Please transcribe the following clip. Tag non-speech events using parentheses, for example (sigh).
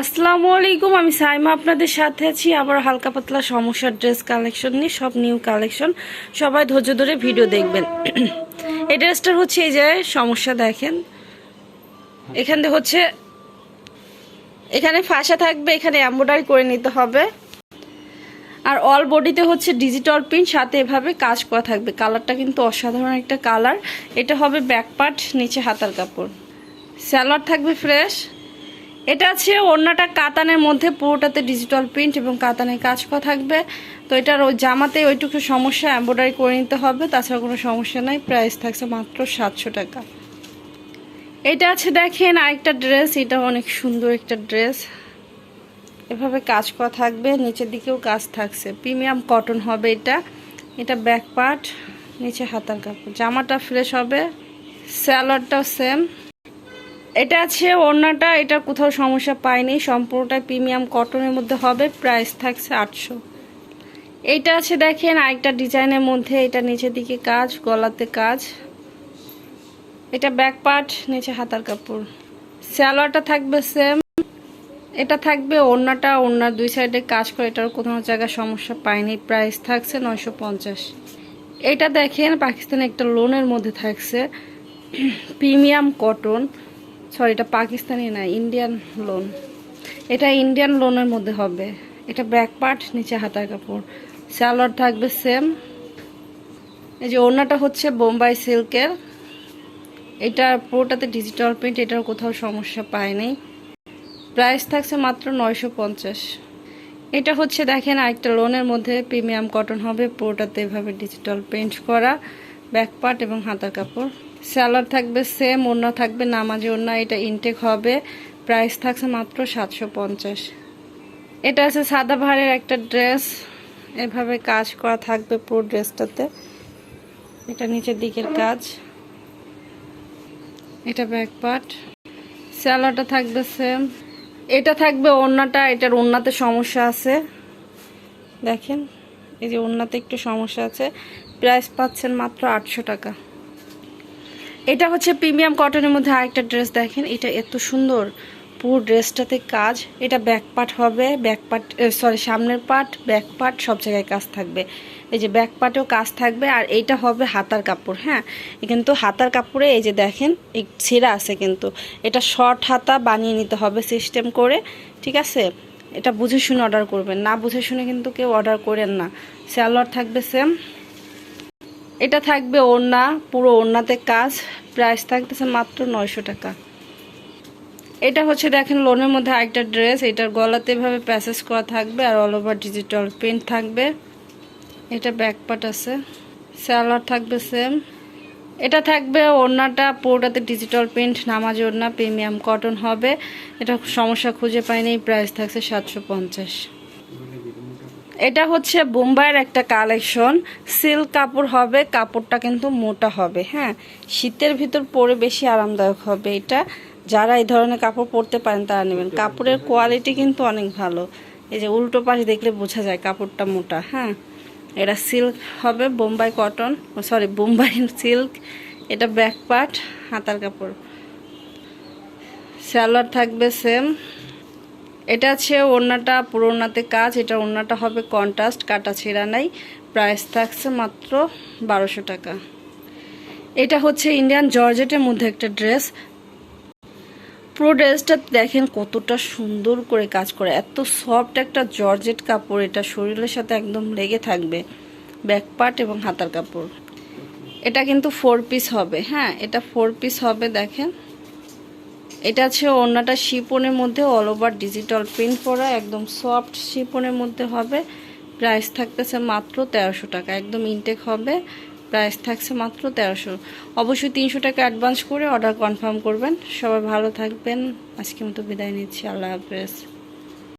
আসসালামু আলাইকুম, আমি সাইমা আপনাদের সাথে আছি। আবার হালকা পাতলা সমস্যার ড্রেস কালেকশন নিয়ে, সব নিউ কালেকশন। সবাই ধৈর্য ধরে ভিডিও দেখবেন। এই ড্রেসটার হচ্ছে এই যে, সমস্যা দেখেন। এখানে হচ্ছে, এখানে ফাঁসা থাকবে, এখানে এম্ব্রয়ডারি করে নিতে হবে। আর অল বডিতে হচ্ছে ডিজিটাল প্রিন্ট সাথে এভাবে কাজ করা থাকবে। কালারটা কিন্তু অসাধারণ একটা কালার। এটা হবে ব্যাক পার্ট নিচে হাতার কাপড়। স্যালোয়ার থাকবে ফ্রেশ এটা আছে অন্যটা কাতানের মধ্যে, পুরোটাতে ডিজিটাল প্রিন্ট এবং কাতানের কাজ করা থাকবে। তো এটার ওই জামাতে ওইটুকু সমস্যা এম্ব্রয়ডারি করে নিতে হবে, তাছাড়া কোনো সমস্যা নাই প্রাইস থাকছে মাত্র সাতশো টাকা। এটা আছে দেখেন আরেকটা ড্রেস এটা অনেক সুন্দর একটা ড্রেস এভাবে কাজ করা থাকবে, নিচের দিকেও কাজ থাকছে। প্রিমিয়াম কটন হবে এটা। এটা ব্যাক পার্ট নিচে হাতার কাপড়। জামাটা ফ্রেশ হবে স্যালোয়ারটাও সেম এটা আছে, ওড়নাটা, এটা কোথাও সমস্যা পায়নি। সম্পূর্ণটাই প্রিমিয়াম কটনের মধ্যে হবে, প্রাইস থাকছে আটশো। এইটা আছে দেখেন, আরেকটা ডিজাইনের মধ্যে, এটা নিচের দিকে কাজ, গলাতে কাজ। এটা ব্যাক পার্ট নিচে হাতার কাপড়। স্যালোয়ারটা থাকবে সেম এটা থাকবে ওড়নাটা, ওড়নার দুই সাইডে কাজ করে, এটার কোনো জায়গায় সমস্যা পায়নি প্রাইস থাকছে নয়শো পঞ্চাশ। এটা দেখেন, পাকিস্তানে একটা লোনের মধ্যে থাকছে। (clears throat) Premium cotton. সরি এটা পাকিস্তানি না ইন্ডিয়ান লোন এটা ইন্ডিয়ান লোনের মধ্যে হবে। এটা ব্যাক পার্ট নিচে হাতার কাপড়। স্যালোয়ার থাকবে সেম এই যে ওড়নাটা হচ্ছে বোম্বাই সিল্কের এটা পুরোটাতে ডিজিটাল প্রিন্ট এটার কোথাও সমস্যা পায়নি প্রাইস থাকছে মাত্র নয়শো পঞ্চাশ। এটা হচ্ছে দেখেন আরেকটা লোনের মধ্যে প্রিমিয়াম কটন হবে। পুরোটাতে এভাবে ডিজিটাল প্রিন্ট করা ব্যাক পার্ট এবং হাতার কাপড়। স্যালার থাকবে সেম, ওড়না থাকবে, নামাজি ওড়না, এটা ইনটেক হবে। প্রাইস থাকছে মাত্র সাতশো পঞ্চাশ। এটা আছে সাদা ভারের একটা ড্রেস এভাবে কাজ করা থাকবে পুরো ড্রেসটাতে এটা নিচের দিকের কাজ। এটা ব্যাক পার্ট স্যালাডটা থাকবে সেম। এটা থাকবে ওড়নাটা, এটার ওড়নাতে সমস্যা আছে। দেখেন, এই যে ওড়নাতে একটু সমস্যা আছে। প্রাইস পাচ্ছেন মাত্র আটশো টাকা। এটা হচ্ছে প্রিমিয়াম কটনের মধ্যে আরেকটা ড্রেস দেখেন, এটা এত সুন্দর। পুরো ড্রেসটাতে কাজ, এটা ব্যাক পার্ট হবে ব্যাক পার্ট সরি সামনের পার্ট ব্যাক পার্ট সব জায়গায় কাজ থাকবে। এই যে ব্যাক পার্টেও কাজ থাকবে, আর এইটা হবে হাতার কাপড় হ্যাঁ? কিন্তু হাতার কাপড়ে, এই যে দেখেন ছেঁড়া আছে কিন্তু। এটা শর্ট হাতা বানিয়ে নিতে হবে সিস্টেম করে, ঠিক আছে? এটা বুঝে শুনে অর্ডার করবেন। না বুঝে শুনে কিন্তু কেউ অর্ডার করেন না। স্যালোয়ার থাকবে সেম এটা থাকবে ওড়না, পুরো ওড়নাতে কাজ। প্রাইস থাকতেছে মাত্র নয়শো টাকা। এটা হচ্ছে দেখেন লোনের মধ্যে আরেকটা ড্রেস এটার গলাতে এভাবে প্যাসেজ করা থাকবে আর অল ওভার ডিজিটাল প্রিন্ট থাকবে। এটা ব্যাকপার্ট আছে। স্যালার থাকবে সেম এটা থাকবে ওড়নাটা, পুরোটাতে ডিজিটাল প্রিন্ট নামাজ ওড়না প্রিমিয়াম কটন হবে। এটা সমস্যা খুঁজে পাইনি প্রাইস থাকছে সাতশো পঞ্চাশ। এটা হচ্ছে বোম্বাইয়ের একটা কালেকশন। সিল্ক কাপড় হবে, কাপড়টা কিন্তু মোটা হবে হ্যাঁ? শীতের ভিতর পরে বেশি আরামদায়ক হবে এটা। যারা এই ধরনের কাপড় পরতে পারেন, তারা নেবেন। কাপড়ের কোয়ালিটি কিন্তু অনেক ভালো। এই যে উল্টো পাশে দেখলে বোঝা যায় কাপড়টা মোটা হ্যাঁ? এটা সিল্ক হবে, Bombay cotton sorry, Bombay silk. এটা ব্যাক পার্ট, হাতার কাপড়। স্যালোয়ার থাকবে সেম এটা আছে ওড়নাটা পুরো ওড়নাতে কাজ, এটা ওড়নাটা হবে কন্ট্রাস্ট, কাটা ছেঁড়া নাই। প্রাইস থাকছে মাত্র বারোশো টাকা। এটা হচ্ছে ইন্ডিয়ান জর্জেটের মধ্যে একটা ড্রেস। পুরো ড্রেসটা দেখেন কতটা সুন্দর করে কাজ করে। এত সফট একটা জর্জেট কাপড়, এটা শরীরের সাথে একদম লেগে থাকবে। ব্যাক পার্ট এবং হাতার কাপড়। এটা কিন্তু ফোর পিস হবে হ্যাঁ এটা ফোর পিস হবে, দেখেন। এটা আছে অন্যটা শিপনের মধ্যে অল ওভার ডিজিটাল প্রিন্ট পরা একদম সফট শিপনের মধ্যে হবে। প্রাইস থাকতেছে মাত্র তেরোশো টাকা, একদম ইনটেক হবে। প্রাইস থাকছে মাত্র তেরোশো। অবশ্যই তিনশো টাকা অ্যাডভান্স করে অর্ডার কনফার্ম করবেন। সবাই ভালো থাকবেন। আজকে মতো বিদায় নিচ্ছি। আল্লাহ হাফেজ।